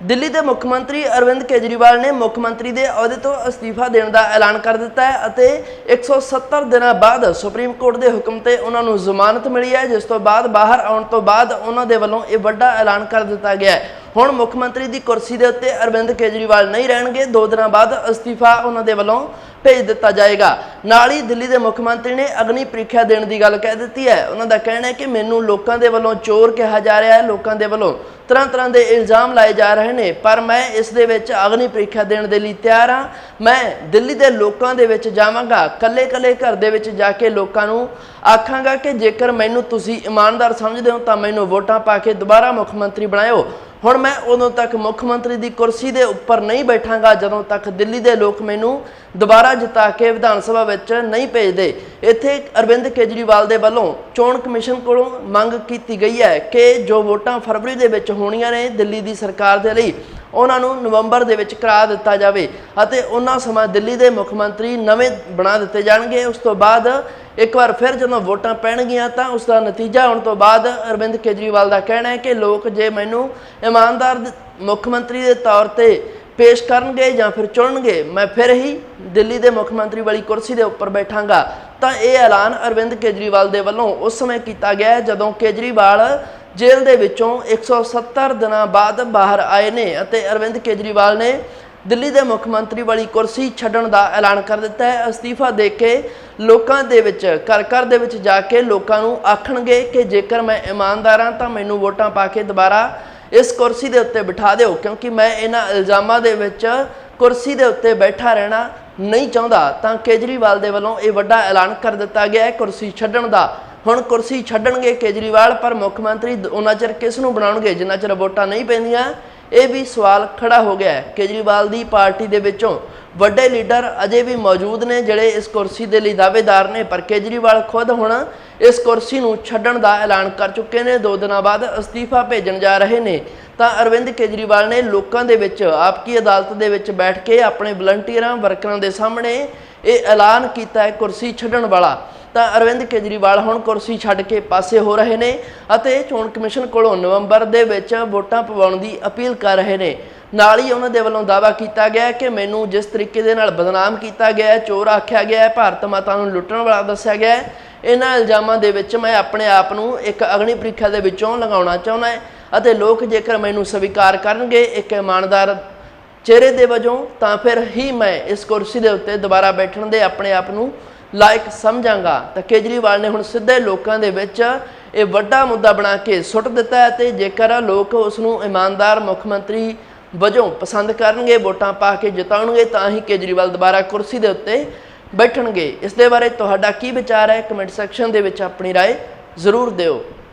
ਦਿੱਲੀ ਦੇ ਮੁੱਖ ਮੰਤਰੀ ਅਰਵਿੰਦ ਕੇਜਰੀਵਾਲ ਨੇ ਮੁੱਖ ਮੰਤਰੀ ਦੇ ਅਹੁਦੇ ਤੋਂ ਅਸਤੀਫਾ ਦੇਣ ਦਾ ਐਲਾਨ ਕਰ ਦਿੱਤਾ ਹੈ ਅਤੇ 170 ਦਿਨਾਂ ਬਾਅਦ ਸੁਪਰੀਮ ਕੋਰਟ ਦੇ ਹੁਕਮ ਤੇ ਉਹਨਾਂ ਨੂੰ ਜ਼ਮਾਨਤ ਮਿਲੀ ਹੈ, ਜਿਸ ਤੋਂ ਬਾਅਦ ਬਾਹਰ ਆਉਣ ਤੋਂ ਬਾਅਦ ਉਹਨਾਂ ਦੇ ਵੱਲੋਂ ਇਹ ਵੱਡਾ ਐਲਾਨ ਕਰ ਦਿੱਤਾ ਗਿਆ ਹੈ। ਹੁਣ ਮੁੱਖ ਮੰਤਰੀ ਦੀ ਕੁਰਸੀ ਦੇ ਉੱਤੇ ਅਰਵਿੰਦ ਕੇਜਰੀਵਾਲ ਨਹੀਂ ਰਹਿਣਗੇ, ਦੋ ਦਿਨਾਂ ਬਾਅਦ ਅਸਤੀਫਾ ਉਹਨਾਂ ਦੇ ਵੱਲੋਂ ਭੇਜ ਦਿੱਤਾ ਜਾਏਗਾ। ਨਾਲ ਹੀ ਦਿੱਲੀ ਦੇ ਮੁੱਖ ਮੰਤਰੀ ਨੇ ਅਗਨੀ ਪ੍ਰੀਖਿਆ ਦੇਣ ਦੀ ਗੱਲ ਕਹਿ ਦਿੱਤੀ ਹੈ। ਉਹਨਾਂ ਦਾ ਕਹਿਣਾ ਹੈ ਕਿ ਮੈਨੂੰ ਲੋਕਾਂ ਦੇ ਵੱਲੋਂ ਚੋਰ ਕਿਹਾ ਜਾ ਰਿਹਾ ਹੈ, ਲੋਕਾਂ ਦੇ ਵੱਲੋਂ ਤਰ੍ਹਾਂ ਤਰ੍ਹਾਂ ਦੇ ਇਲਜ਼ਾਮ ਲਾਏ ਜਾ ਰਹੇ ਨੇ, ਪਰ ਮੈਂ ਇਸ ਦੇ ਵਿੱਚ ਅਗਨੀ ਪ੍ਰੀਖਿਆ ਦੇਣ ਦੇ ਲਈ ਤਿਆਰ ਹਾਂ। ਮੈਂ ਦਿੱਲੀ ਦੇ ਲੋਕਾਂ ਦੇ ਵਿੱਚ ਜਾਵਾਂਗਾ, ਕੱਲੇ-ਕੱਲੇ ਘਰ ਦੇ ਵਿੱਚ ਜਾ ਕੇ ਲੋਕਾਂ ਨੂੰ ਆਖਾਂਗਾ ਕਿ ਜੇਕਰ ਮੈਨੂੰ ਤੁਸੀਂ ਇਮਾਨਦਾਰ ਸਮਝਦੇ ਹੋ ਤਾਂ ਮੈਨੂੰ ਵੋਟਾਂ ਪਾ ਕੇ ਦੁਬਾਰਾ ਮੁੱਖ ਮੰਤਰੀ ਬਣਾਇਓ। ਹੁਣ ਮੈਂ ਉਦੋਂ ਤੱਕ ਮੁੱਖ ਮੰਤਰੀ ਦੀ ਕੁਰਸੀ ਦੇ ਉੱਪਰ ਨਹੀਂ ਬੈਠਾਂਗਾ ਜਦੋਂ ਤੱਕ ਦਿੱਲੀ ਦੇ ਲੋਕ ਮੈਨੂੰ ਦੁਬਾਰਾ ਜਿਤਾ ਕੇ ਵਿਧਾਨ ਸਭਾ ਵਿੱਚ ਨਹੀਂ ਭੇਜਦੇ। ਇੱਥੇ ਅਰਵਿੰਦ ਕੇਜਰੀਵਾਲ ਦੇ ਵੱਲੋਂ ਚੋਣ ਕਮਿਸ਼ਨ ਕੋਲੋਂ ਮੰਗ ਕੀਤੀ ਗਈ ਹੈ ਕਿ ਜੋ ਵੋਟਾਂ ਫਰਵਰੀ ਦੇ ਵਿੱਚ ਹੋਣੀਆਂ ਨੇ ਦਿੱਲੀ ਦੀ ਸਰਕਾਰ ਦੇ ਲਈ, ਉਹਨਾਂ ਨੂੰ ਨਵੰਬਰ ਦੇ ਵਿੱਚ ਕਰਾ ਦਿੱਤਾ ਜਾਵੇ ਅਤੇ ਉਹਨਾਂ ਸਮਾਂ ਦਿੱਲੀ ਦੇ ਮੁੱਖ ਮੰਤਰੀ ਨਵੇਂ ਬਣਾ ਦਿੱਤੇ ਜਾਣਗੇ। ਉਸ ਤੋਂ ਬਾਅਦ ਇੱਕ ਵਾਰ ਫਿਰ ਜਦੋਂ ਵੋਟਾਂ ਪੈਣਗੀਆਂ ਤਾਂ ਉਸ ਦਾ ਨਤੀਜਾ ਆਉਣ ਤੋਂ ਬਾਅਦ ਅਰਵਿੰਦ ਕੇਜਰੀਵਾਲ ਦਾ ਕਹਿਣਾ ਹੈ ਕਿ ਲੋਕ ਜੇ ਮੈਨੂੰ ਇਮਾਨਦਾਰ ਮੁੱਖ ਮੰਤਰੀ ਦੇ ਤੌਰ ਤੇ ਪੇਸ਼ ਕਰਨਗੇ ਜਾਂ ਫਿਰ ਚੁਣਨਗੇ, ਮੈਂ ਫਿਰ ਹੀ ਦਿੱਲੀ ਦੇ ਮੁੱਖ ਮੰਤਰੀ ਵਾਲੀ ਕੁਰਸੀ ਦੇ ਉੱਪਰ ਬੈਠਾਂਗਾ। ਤਾਂ ਇਹ ਐਲਾਨ ਅਰਵਿੰਦ ਕੇਜਰੀਵਾਲ ਦੇ ਵੱਲੋਂ ਉਸ ਸਮੇਂ ਕੀਤਾ ਗਿਆ ਜਦੋਂ ਕੇਜਰੀਵਾਲ ਜੇਲ੍ਹ ਦੇ ਵਿੱਚੋਂ 170 ਦਿਨਾਂ ਬਾਅਦ ਬਾਹਰ ਆਏ ਨੇ ਅਤੇ ਅਰਵਿੰਦ ਕੇਜਰੀਵਾਲ ਨੇ ਦਿੱਲੀ ਦੇ ਮੁੱਖ ਮੰਤਰੀ ਵਾਲੀ ਕੁਰਸੀ ਛੱਡਣ ਦਾ ਐਲਾਨ ਕਰ ਦਿੱਤਾ ਹੈ। ਅਸਤੀਫਾ ਦੇ ਕੇ ਲੋਕਾਂ ਦੇ ਵਿੱਚ, ਘਰ ਘਰ ਦੇ ਵਿੱਚ ਜਾ ਕੇ ਲੋਕਾਂ ਨੂੰ ਆਖਣਗੇ ਕਿ ਜੇਕਰ ਮੈਂ ਇਮਾਨਦਾਰ ਹਾਂ ਤਾਂ ਮੈਨੂੰ ਵੋਟਾਂ ਪਾ ਕੇ ਦੁਬਾਰਾ ਇਸ ਕੁਰਸੀ ਦੇ ਉੱਤੇ ਬਿਠਾ ਦਿਓ, ਕਿਉਂਕਿ ਮੈਂ ਇਹਨਾਂ ਇਲਜ਼ਾਮਾਂ ਦੇ ਵਿੱਚ ਕੁਰਸੀ ਦੇ ਉੱਤੇ ਬੈਠਾ ਰਹਿਣਾ ਨਹੀਂ ਚਾਹੁੰਦਾ। ਤਾਂ ਕੇਜਰੀਵਾਲ ਦੇ ਵੱਲੋਂ ਇਹ ਵੱਡਾ ਐਲਾਨ ਕਰ ਦਿੱਤਾ ਗਿਆ ਹੈ। ਕੁਰਸੀ ਛੱਡਣ ਦਾ, ਹੁਣ ਕੁਰਸੀ ਛੱਡਣਗੇ ਕੇਜਰੀਵਾਲ, ਪਰ ਮੁੱਖ ਮੰਤਰੀ ਦ- ਉਹਨਾਂ ਚਿਰ ਕਿਸ ਨੂੰ ਬਣਾਉਣਗੇ? ਜਿੰਨਾ ਚਿਰ ਵੋਟਾਂ ਨਹੀਂ ਪੈਂਦੀਆਂ ਇਹ ਵੀ ਸਵਾਲ ਖੜਾ ਹੋ ਗਿਆ ਹੈ ਕੇਜਰੀਵਾਲ ਦੀ ਪਾਰਟੀ ਦੇ ਵਿੱਚੋਂ ਵੱਡੇ ਲੀਡਰ ਅਜੇ ਵੀ ਮੌਜੂਦ ਨੇ ਜਿਹੜੇ ਇਸ ਕੁਰਸੀ ਦੇ ਲਈ ਦਾਅਵੇਦਾਰ ਨੇ, ਪਰ ਕੇਜਰੀਵਾਲ ਖੁਦ ਹੁਣ ਇਸ ਕੁਰਸੀ ਨੂੰ ਛੱਡਣ ਦਾ ਐਲਾਨ ਕਰ ਚੁੱਕੇ ਨੇ। ਦੋ ਦਿਨਾਂ ਬਾਅਦ ਅਸਤੀਫਾ ਭੇਜਣ ਜਾ ਰਹੇ ਨੇ। ਤਾਂ ਅਰਵਿੰਦ ਕੇਜਰੀਵਾਲ ਨੇ ਲੋਕਾਂ ਦੇ ਵਿੱਚ, ਆਪ ਕੀ ਅਦਾਲਤ ਦੇ ਵਿੱਚ ਬੈਠ ਕੇ ਆਪਣੇ ਵਲੰਟੀਅਰਾਂ, ਵਰਕਰਾਂ ਦੇ ਸਾਹਮਣੇ ਇਹ ਐਲਾਨ ਕੀਤਾ ਹੈ ਕੁਰਸੀ ਛੱਡਣ ਵਾਲਾ। ਤਾਂ ਅਰਵਿੰਦ ਕੇਜਰੀਵਾਲ ਹੁਣ ਕੁਰਸੀ ਛੱਡ ਕੇ ਪਾਸੇ ਹੋ ਰਹੇ ਨੇ ਅਤੇ ਚੋਣ ਕਮਿਸ਼ਨ ਕੋਲੋਂ ਨਵੰਬਰ ਦੇ ਵਿੱਚ ਵੋਟਾਂ ਪਵਾਉਣ ਦੀ ਅਪੀਲ ਕਰ ਰਹੇ ਨੇ। ਨਾਲ ਹੀ ਉਹਨਾਂ ਦੇ ਵੱਲੋਂ ਦਾਅਵਾ ਕੀਤਾ ਗਿਆ ਕਿ ਮੈਨੂੰ ਜਿਸ ਤਰੀਕੇ ਦੇ ਨਾਲ ਬਦਨਾਮ ਕੀਤਾ ਗਿਆ ਚੋਰ ਆਖਿਆ ਗਿਆ ਭਾਰਤ ਮਾਤਾ ਨੂੰ ਲੁੱਟਣ ਵਾਲਾ ਦੱਸਿਆ ਗਿਆ ਇਹਨਾਂ ਇਲਜ਼ਾਮਾਂ ਦੇ ਵਿੱਚ ਮੈਂ ਆਪਣੇ ਆਪ ਨੂੰ ਇੱਕ ਅਗਨੀ ਪ੍ਰੀਖਿਆ ਦੇ ਵਿੱਚੋਂ ਲਗਾਉਣਾ ਚਾਹੁੰਦਾ ਹਾਂ ਅਤੇ ਲੋਕ ਜੇਕਰ ਮੈਨੂੰ ਸਵੀਕਾਰ ਕਰਨਗੇ ਇੱਕ ਇਮਾਨਦਾਰ ਚਿਹਰੇ ਦੇ ਵਜੋਂ, ਤਾਂ ਫਿਰ ਹੀ ਮੈਂ ਇਸ ਕੁਰਸੀ ਦੇ ਉੱਤੇ ਦੁਬਾਰਾ ਬੈਠਣ ਦੇ ਆਪਣੇ ਆਪ ਨੂੰ ਲਾਇਕ ਸਮਝਾਂਗਾ ਤਾਂ ਕੇਜਰੀਵਾਲ ਨੇ ਹੁਣ ਸਿੱਧੇ ਲੋਕਾਂ ਦੇ ਵਿੱਚ ਇਹ ਵੱਡਾ ਮੁੱਦਾ ਬਣਾ ਕੇ ਸੁੱਟ ਦਿੱਤਾ ਹੈ ਤੇ ਜੇਕਰ ਲੋਕ ਉਸ ਨੂੰ ਇਮਾਨਦਾਰ ਮੁੱਖ ਮੰਤਰੀ ਵਜੋਂ ਪਸੰਦ ਕਰਨਗੇ ਵੋਟਾਂ ਪਾ ਕੇ ਜਿਤਾਉਣਗੇ ਤਾਂ ਹੀ ਕੇਜਰੀਵਾਲ ਦੁਬਾਰਾ ਕੁਰਸੀ ਦੇ ਉੱਤੇ ਬੈਠਣਗੇ ਇਸ ਦੇ ਬਾਰੇ ਤੁਹਾਡਾ ਕੀ ਵਿਚਾਰ ਹੈ ਕਮੈਂਟ ਸੈਕਸ਼ਨ ਦੇ ਵਿੱਚ ਆਪਣੀ رائے ਜ਼ਰੂਰ ਦਿਓ